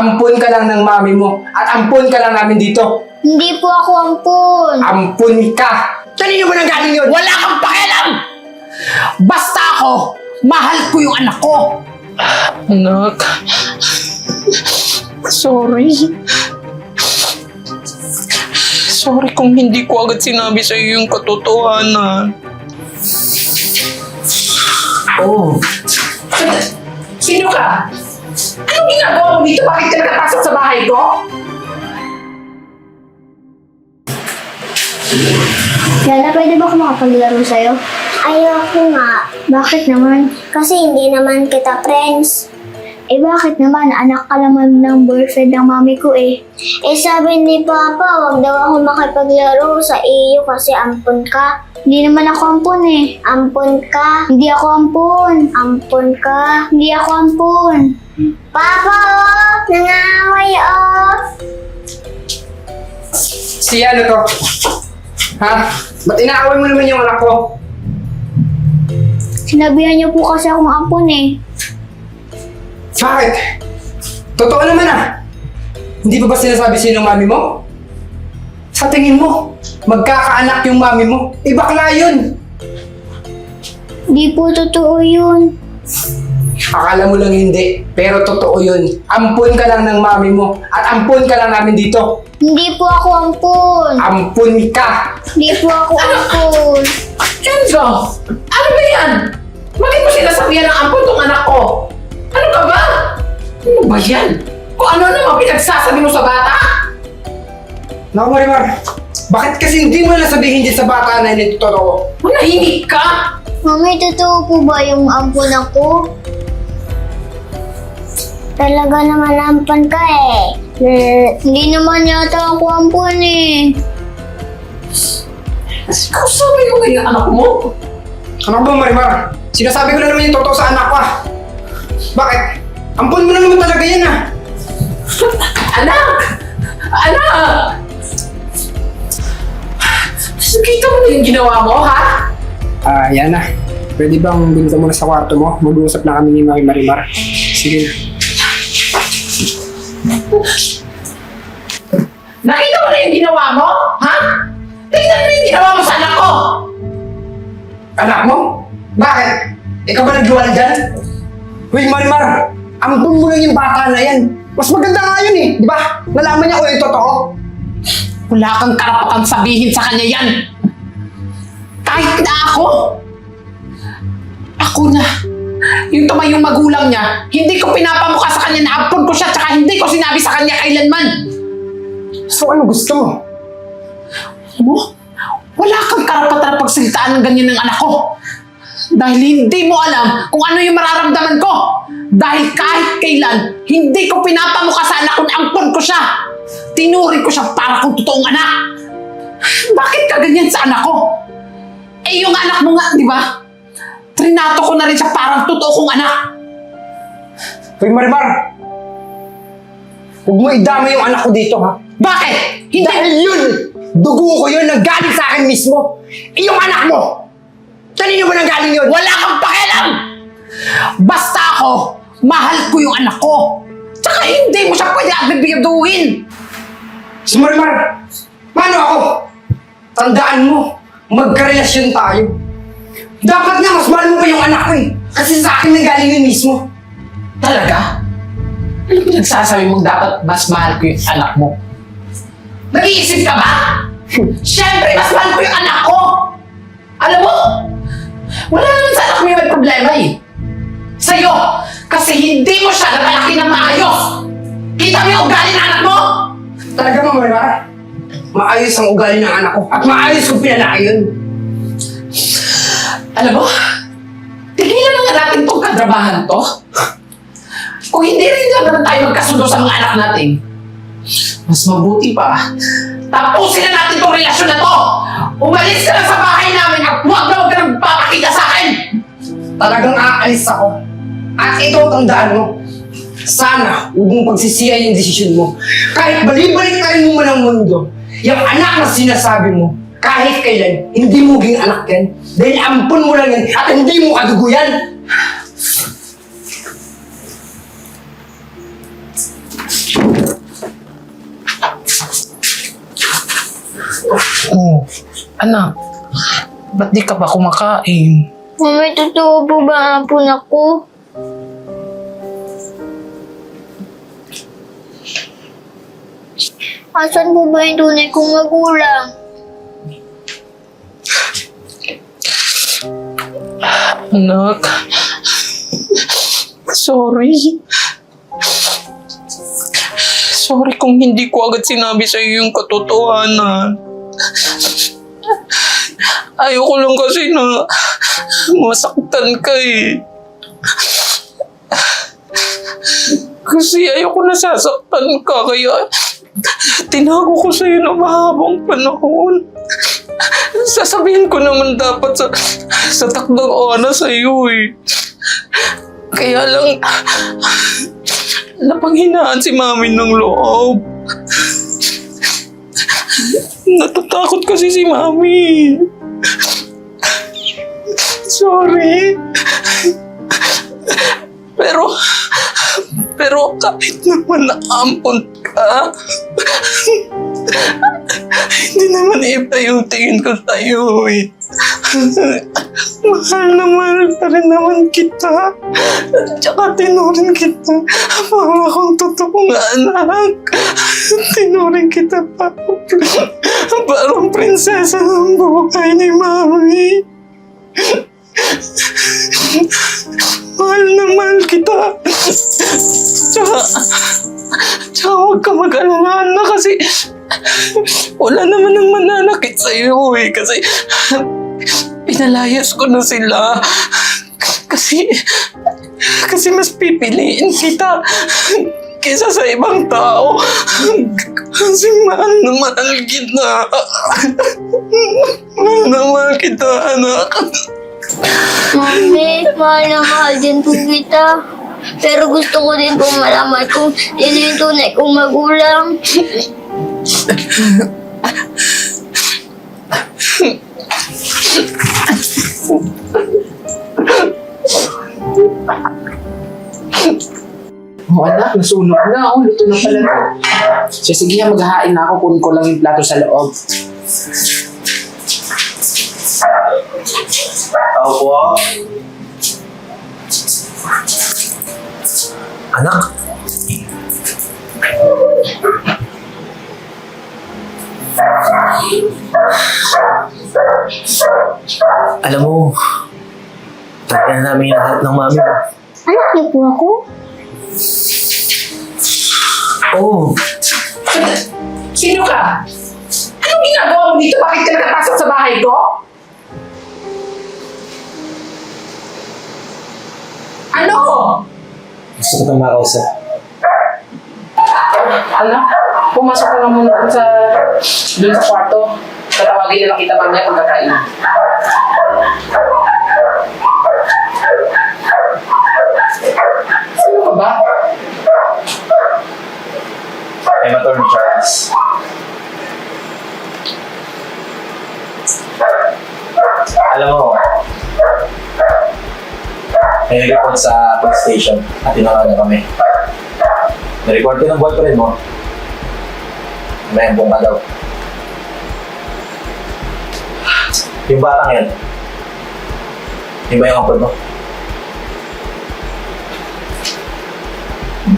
Ampun ka lang ng mami mo at ampun ka lang namin dito. Hindi po ako ampun. Ampun ka! Kanino ba nang galing yun? Wala kang pakialam! Basta ako, mahal ko yung anak ko. Anak, sorry. Sorry kung hindi ko agad sinabi sa iyo yung katotohanan. Oh. Sino ka? Anong ginagawa mo dito? Bakit ka nakapasok sa bahay ko? Yana, pwede ba ako makapaglaro sa'yo? Ayoko nga. Bakit naman? Kasi hindi naman kita friends. Eh bakit naman? Anak ka naman ng boyfriend ng mami ko eh. Eh sabi ni Papa, wag daw ako makipaglaro sa iyo kasi ampun ka. Hindi naman ako ampun eh. Ampun ka. Hindi ako ampun. Ampun ka. Hindi ako ampun. Papa, oh! Nangaway, oh! Si ano to? Ha? Ba't inaaway mo naman yung anak ko? Sinabihan niyo po kasi akong ampun eh. Bakit? Totoo naman ah. Hindi pa ba sinasabi sa'yo ng mami mo? Sa tingin mo, magkakaanak yung mami mo. Eh bakla yun. Hindi po totoo yun. Akala mo lang hindi, pero totoo yun. Ampun ka lang ng mami mo at ampun ka lang namin dito. Hindi po ako ampun. Ampun ka! Hindi po ako ampun. Kenzo! Ano ba yan? Bakit mo sinasabihan ng ampun tong anak ko? Ano ka ba? Ano ba yan? Kung ano naman pinagsasabi mo sa bata? Naku Marimar, bakit kasi hindi mo na sabihin dyan sa bata na yun yung totoo? Manahimik ka! Mami, totoo po ba yung ampun ako? Talaga naman ampun ka eh. Eh, hindi naman yata ako ampun eh. Ikaw sabi ko ngayon anak mo? Ano ba Marimar? Sinasabi ko na naman yung totoo sa anak ko ah. Bakit? Ampun mo na naman talaga yan ah. Anak! Anak! Kita mo na yung ginawa mo, ha? Ah, yan na. Pwede bang binta mo na sa kwarto mo? Mag-uusap na kami ni Mami Marimar. Sige na. Nakita mo na yung ginawa mo? Ha? Tingnan mo yung ginawa mo sa anak ko! Anak mo? Bakit? Ikaw ba naggawa na dyan? Uy, Marimar! Ampun mo lang yung bata na yan. Mas maganda nga yun eh, di ba? Nalaman niya kung yung totoo. Wala kang karapatang sabihin sa kanya yan. Kahit na ako. Ako na. Yung tumayong magulang niya, hindi ko pinapamukha sa kanya na ampon ko siya tsaka hindi ko sinabi sa kanya kailanman. So ano gusto mo? Alam mo, wala kang karapatan na pagsalitaan ng ganyan ng anak ko. Dahil hindi mo alam kung ano yung mararamdaman ko. Dahil kahit kailan, hindi ko pinapamukha sa anak ko na ampon ko siya. Tinuri ko siya para kung totoong anak. Bakit ka ganyan sa anak ko? Eh yung anak mo nga, di ba? Trinato ko na rin siya parang totoo kong anak. Uy, Marimar! Huwag mo idama yung anak ko dito, ha? Bakit? Hindi Dahil yun! Dugo ko yun na galing sa akin mismo! Eh, yung anak mo! Kanino ba nang galing yun? Wala kang pakialam! Basta ako, mahal ko yung anak ko. Tsaka hindi mo siya pwede agbibigaduhin. Si Marimar! Paano ako? Tandaan mo, magkarelasyon tayo. Dapat nga, mas mahal mo pa yung anak ko eh. Kasi sa akin nang galing yun mismo. Talaga? Ano pinagsasabi mong dapat mas mahal ko yung anak mo? Nag-iisip ka ba? Siyempre, mas mahal ko yung anak ko! Alam mo, wala naman sa anak mo yung may problema eh. Sa'yo, kasi hindi mo siya napalaki ng maayos. Kita mo yung ugali ng anak mo? Talaga mo, Marimar? Maayos ang ugali ng anak ko at maayos kong pinalaki yun. Alam mo, tigilan na nga natin tong kadrabahan to. Kung hindi rin naman tayo magkasundo sa mga anak natin, mas mabuti pa, tapusin na natin tong relasyon na to! Umalis ka na sa bahay namin at huwag na huwag ka nang papakita sa akin! Talagang aalis ako. At ito tandaan mo. Sana huwag mong pagsisiyan yung desisyon mo. Kahit balibalik tayo mo man ang mundo, yung anak na sinasabi mo, kahit kailan, hindi mo ging anak yan. Dahil ampun mo lang yan at hindi mo kadugo yan. Oh, anak, ba't di ka ba kumakain? Mami, totoo po ba ang ampun ako? Asan po ba yung tunay kong magulang? Anak, sorry. Sorry kung hindi ko agad sinabi sa iyo yung katotohanan. Ayoko lang kasi na masaktan ka eh. Kasi ayoko nasasaktan ka kaya tinago ko sa iyo na mahabang panahon. Sasabihin ko naman dapat sa, sa takdang oras sa iyo eh. Kaya lang, napanghinaan si mami ng loob. Natatakot kasi si mami. Sorry. Pero, pero kahit naman naampon ka, hindi naman iba yung tingin ko sa'yo eh. mahal na mahal pa rin naman kita. At saka tinurin kita para akong totoong anak. Tinurin kita pa. Parang prinsesa ng buhay ni Mami. mahal na mahal kita. Tsaka, tsaka huwag ka mag-alala na kasi wala naman ang mananakit sa iyo eh. Kasi pinalayas ko na sila. Kasi, kasi mas pipiliin kita kaysa sa ibang tao. Kasi mahal na mahal kita. mahal na mahal kita, anak. Mami, mahal na mahal din po kita. Pero gusto ko din po malaman kung sino yung tunay kong magulang. Oh, anak, nasunog na. Oh, luto na pala to. So, sige nga, maghahain na ako. Kunin ko lang yung plato sa loob. Tao po. Anak. Alam mo, talaga na namin hinahanap ng mami mo. Anak niyo po ako? Oo, Sino ka? Anong ginagawa mo dito? Bakit ka nakapasok sa bahay ko? Ano? gusto ko itong makausap. Anak, pumasok ka na muna dun sa, dun sa kwarto. Tatawagin na lang kita mamaya pagkakain. Sino ka ba? I'm Attorney Charles. Alam mo, may report sa police station at tinawagan kami. Na-report ko ng boyfriend mo. May ka daw. Yung batang yan, yung ba yung kapatid mo?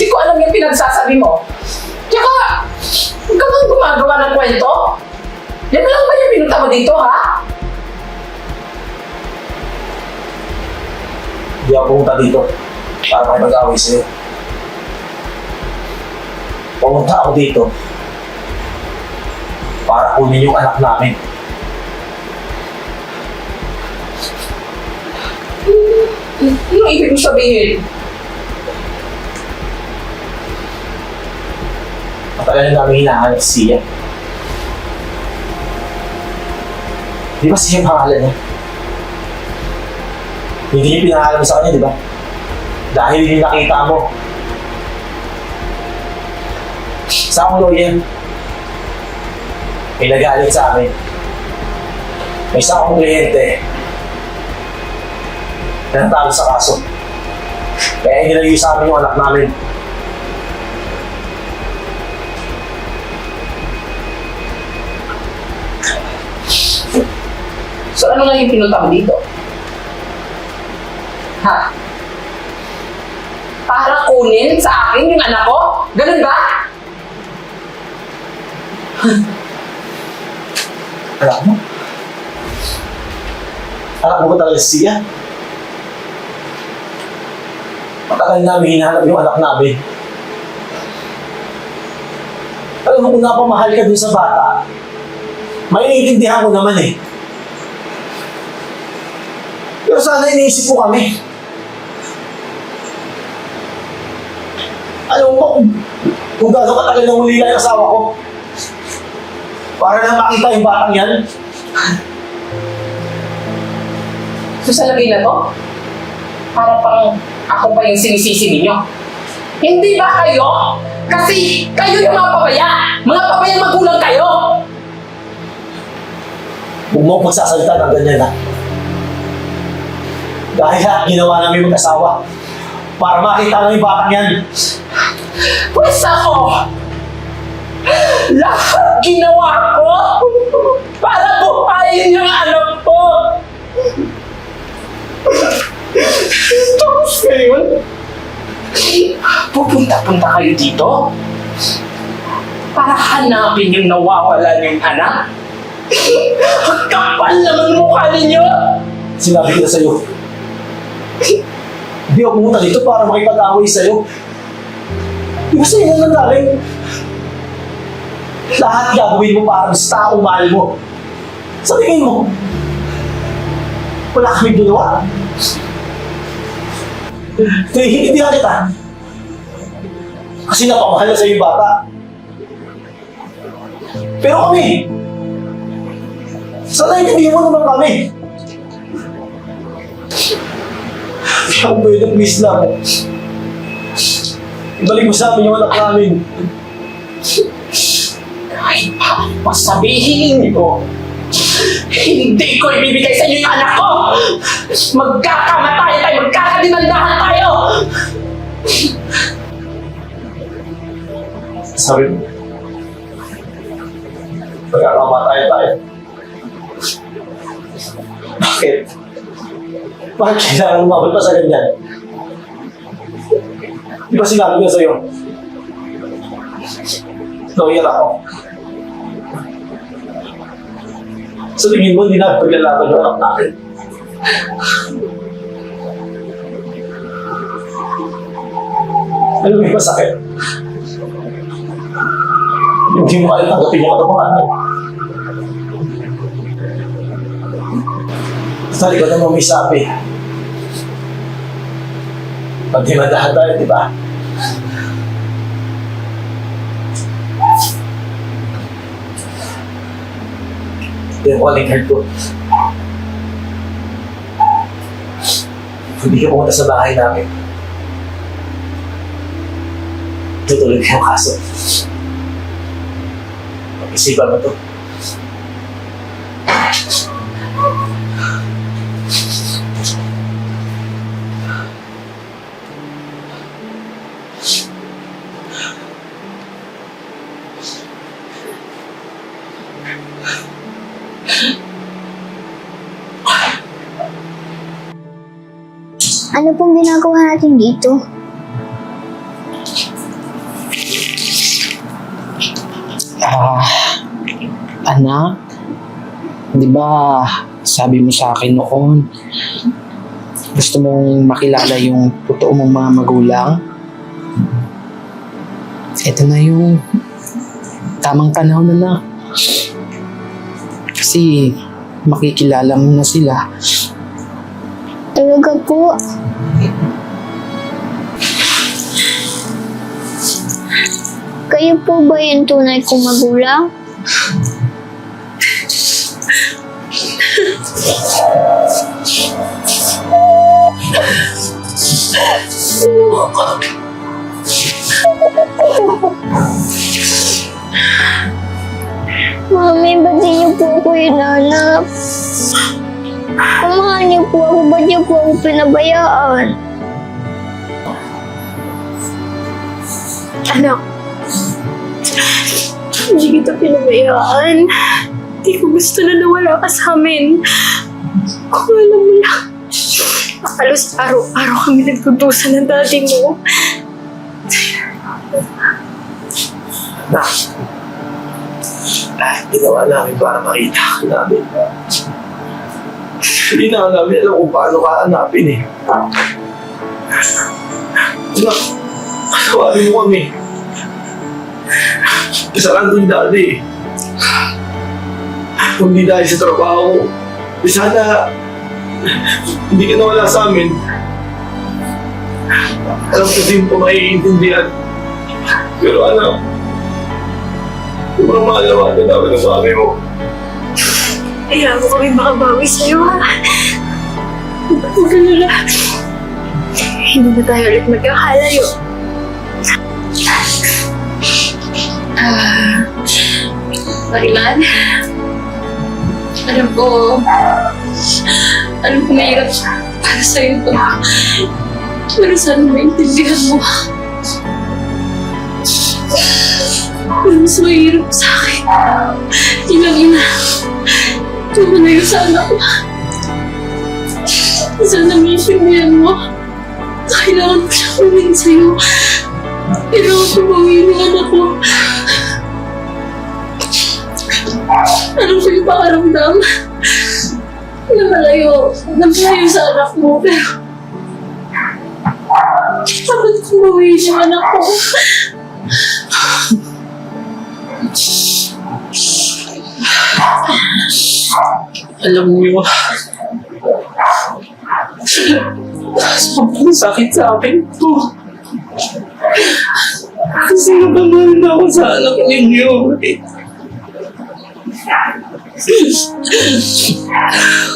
Hindi ko alam yung pinagsasabi mo. Tsaka, huwag ka bang gumagawa ng kwento? Yan lang ba yung pinunta mo dito, ha? Hindi ako pumunta dito para makipag-away sa'yo. Pumunta ako dito para kunin yung anak namin. Ano ibig mo sabihin? Matagal na namin hinahanap si Sia. Di ba siya yung pangalan niya? Hindi niyo pinangalan sa kanya, di ba? Dahil yung nakita mo. Sa akong lawyer, may nagalit sa amin. May isa akong kliyente na natalo sa kaso. Kaya nilayo sa amin yung anak namin. So ano nga yung pinunta mo dito? Ha? Para kunin sa akin yung anak ko? Ganun ba? Alam mo? Alam mo ba talaga si Sia? Matagal namin hinahanap yung anak namin. Alam mo, kung napamahal ka dun sa bata, may naiintindihan ko naman eh. Pero sana iniisip mo kami. Alam mo kung, kung gano'ng katagal nang ulila yung asawa ko? Para lang makita yung batang yan. So sa lagay na to, para pang ako pa yung sinisisi ninyo. Hindi ba kayo? Kasi kayo yung mga papaya. Mga papaya magulang kayo. Huwag mo magsasalita ng ganyan ha. Ha, ginawa namin mag-asawa. Para makita lang yung batang yan. Pwes ako, lahat ginawa ko para buhayin yung anak ko. Tapos ngayon, pupunta-punta kayo dito para hanapin yung nawawala yung anak. Ang kapal naman mukha ninyo! Sinabi ko na sa'yo. Hindi ako pumunta dito para makipag-away sa'yo. Di ba sa'yo nang galing? Lahat gagawin mo para sa taong mahal mo. Sa tingin mo, wala kaming ginawa. Hindi kita. Kasi napamahal na sa'yo yung bata. Pero kami, sana hindi mo naman kami. Kaya kung pwede, please lang. Ibalik mo sa amin yung anak namin. Kahit pa pasabihin niyo, hindi ko ibibigay sa inyo yung anak ko! Magkakamatay tayo, magkakadinandahan tayo! Sabi mo. Magkakamatay tayo. Bakit? Bakit kailangan umabot pa sa ganyan? Di ba sinabi ko sa'yo? Lawyer ako. Sa tingin mo, hindi na paglalaban yung anak natin. Alam mo yung masakit? Hindi mo kaya tanggapin yung katotohanan. Basta ikaw naman may sabi. Pagdimadahan tayo, di ba? Yung calling card ko. Hindi ka pumunta sa bahay namin. Tutuloy ko yung kaso. Pag-isipan mo to. Natin dito? Ah, anak, di ba sabi mo sa akin noon, gusto mong makilala yung totoo mong mga magulang? Ito na yung tamang panahon na na. Kasi makikilala mo na sila. Talaga po. Kayo po ba yung tunay kong magulang? Mami, ba't niyo po ako hinanap? Kung mahal niyo po ako, ba't niyo po ako pinabayaan? Anak, hindi kita pinabayaan. Hindi ko gusto na nawala ka sa amin. Kung alam mo lang, halos araw-araw kami nagtutusan ng dati mo. Na, ah, ginawa namin para makita ka namin. Hindi na namin alam kung paano ka hanapin eh. Anak, patawarin mo kami. Isa lang doon dati eh. Kung di dahil sa trabaho, di sana hindi ka nawala sa amin. Alam ko din po maiintindihan. Pero anak, sobrang mahalawa na namin ang mami mo. Kaya mo kami makabawi sa'yo, ha? Huwag ka nila. Hindi na tayo ulit magkakalayo. Marilan, alam ko, alam ko mahirap para sa'yo to. Pero sana maintindihan mo. Pero mas mahirap sa akin. Ilang ina. Tumalayo sa anak ko. Sana maintindihan mo. Kailangan ko siya kumin sa'yo. Kailangan ko mawin yung anak ko. Alam ko yung pakaramdam. Na malayo. Na malayo sa anak mo. Pero... Dapat ko mawin yung anak ko. Alam niyo, sobrang sakit sa akin to. Kasi nabamahal na ako sa anak ninyo. eh.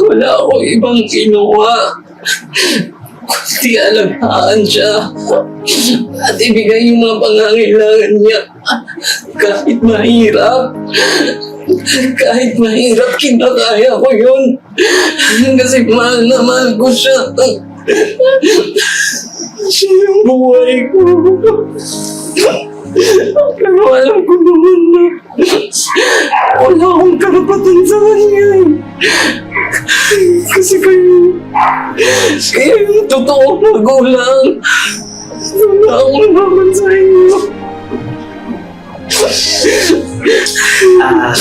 Wala ako ibang kinuha. Kundi alagaan siya. At ibigay yung mga pangangailangan niya. Kahit mahirap. Kahit mahirap, kinakaya ko yun. Kasi mahal na mahal ko siya. Siya yung buhay ko. Pero alam ko naman na wala akong karapatan sa kanya. Kasi kayo, kayo yung totoong magulang. Wala akong naman sa inyo. Ah,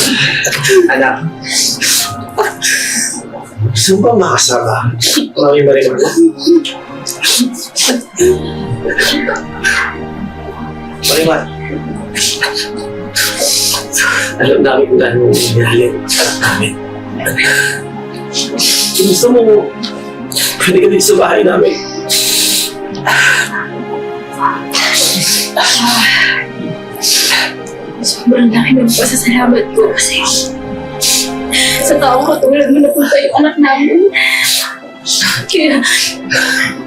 anak. Mo ba makasama? Mami Marimar. Marimar. Alam namin kung gaano mo minahalin ang anak namin. Kung gusto mo, pwede ka dito sa bahay namin. Sobrang laki ng pasasalamat ko kasi sa taong katulad mo napunta yung anak namin. Kaya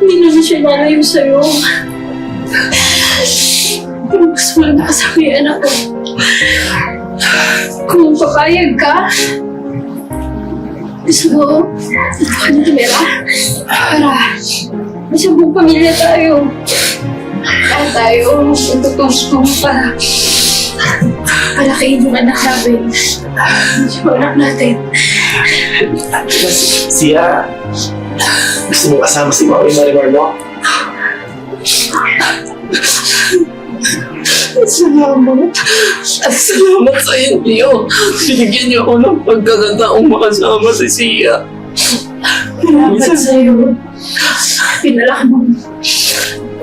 hindi na siya lalayo sa'yo. Pero gusto mo lang nakasama yung anak ko. Kung papayag ka, gusto mo, ito ka na tumira para may sabong pamilya tayo. Para tayo, magtutungtong para palakihin yung anak namin. Yung anak natin. Siya, gusto mo kasama si Mami Marimar mo? Salamat. At salamat sa inyo. Binigyan niyo ako ng pagkakataong makasama si Sia. Salamat sa'yo. Pinalaki mo.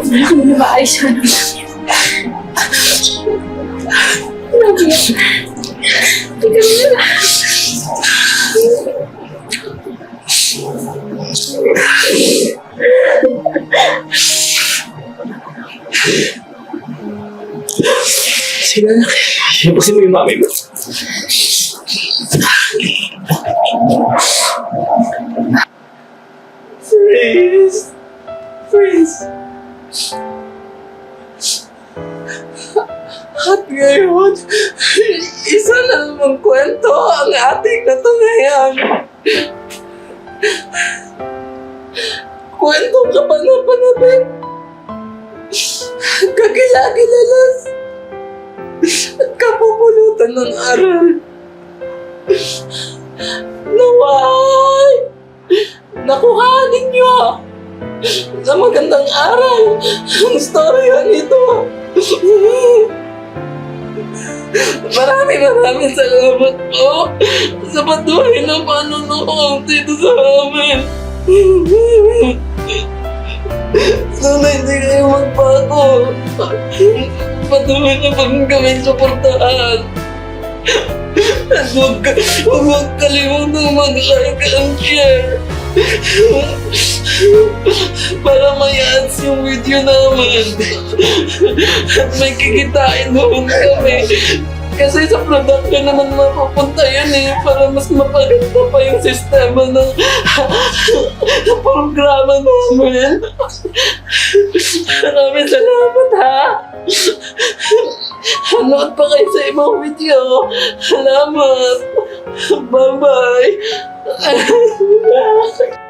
Pinalaki mo na maayos ka naman. Love you. Sinupusin mo yung mami mo. Please. Please. At ngayon, isa na namang kwento ang ating natungayan. Kwento ka pa na panapin. Kagilagilalas. At kapupulutan ng aral. Naway! Nakuhanin niyo sa magandang aral ang storya nito. Maraming maraming salamat po sa patuloy na panunood dito sa amin. Sana hindi kayo magbago. Patuloy na pang kami suportahan. At huwag, huwag, kalimutang mag-like and share. Para may-ads yung video namin. At may kikitain doon kami. Kasi sa production naman mapupunta yun eh. Para mas mapaganda pa yung sistema ng programa namin. Maraming salamat ha. Hanood pa kayo sa ibang video. Salamat. Bye-bye.